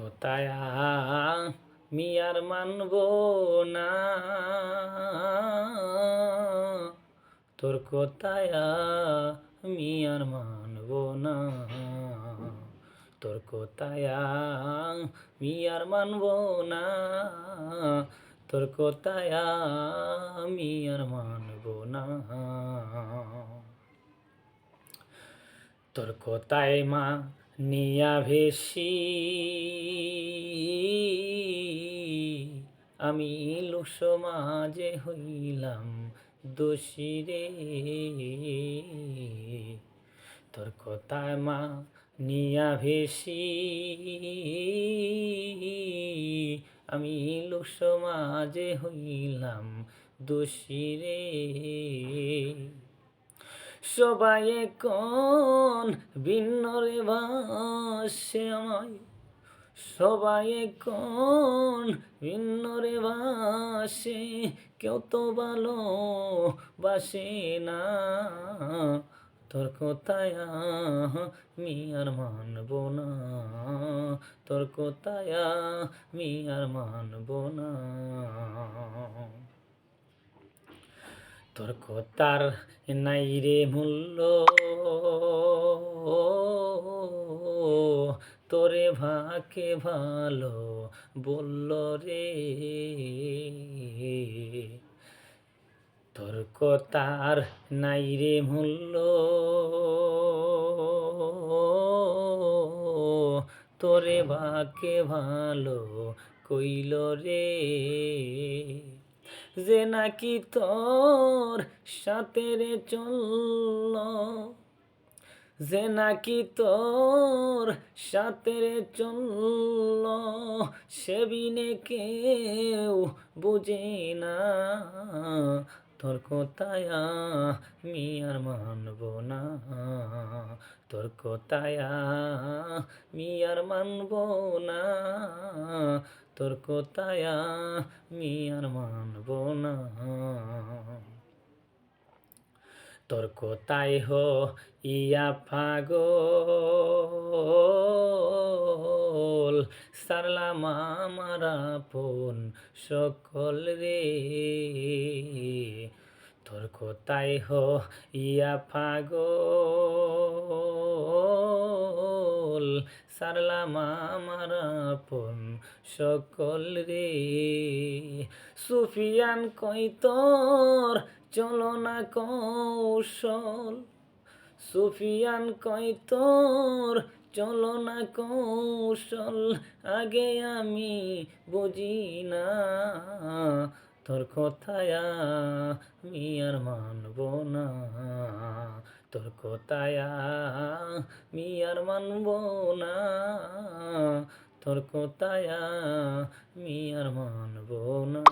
কথায় আমি আর মানব না। তোর কথায় আমি আর মানব না। তোর কথায় আমি আর মানব না। তোর কথায় আমি আর মানব না। তোর কথায় মা নিয়া ভেসি আমি সমাজে হইলাম দোষী রে তোর কথায় মা নিয়া ভেসি আমি সমাজে হইলাম দোষী রে সবাই কোন ভিন্ন রে ভাসে আমায়। সবাই কোন ভিন্ন রে ভাসে, কেউ তো ভালো বাসে না। তোর কোথায় আমি আর মানব না। তোর কোথায় আমি আর মানব না। তোর কথার নাই রে মূল্য। তোরে ভাকে ভালো বলল রে। তোর কথার নাই রে মূল্য। তোরে ভাকে ভালো কইল রে। যে নাকি তোর সাথে রে চলল? যে নাকি তোর সাথে রে চলল? সে বিনে কেউ বুঝে না। তোর কোথায় আমি আর মানব না। তোর কোথায় আমি আর মানব না। তোর কোথায় আমি আর না। তোর কোথায় হো ইয়া পাগল? সারলাম আমার আপন সকল রে। তোর কোথায় হো ইয়া পাগল? সারলাম আমার আপন সকল রে। সুফিয়ান কই চলো না কৌশল। সুফিয়ান কই চলো না কৌশল। আগে আমি বুঝি না। তোর কথায় আমি আর মানব না। তোর কথায় আমি আর মানব না। তোর কথায় আমি আর মানব না।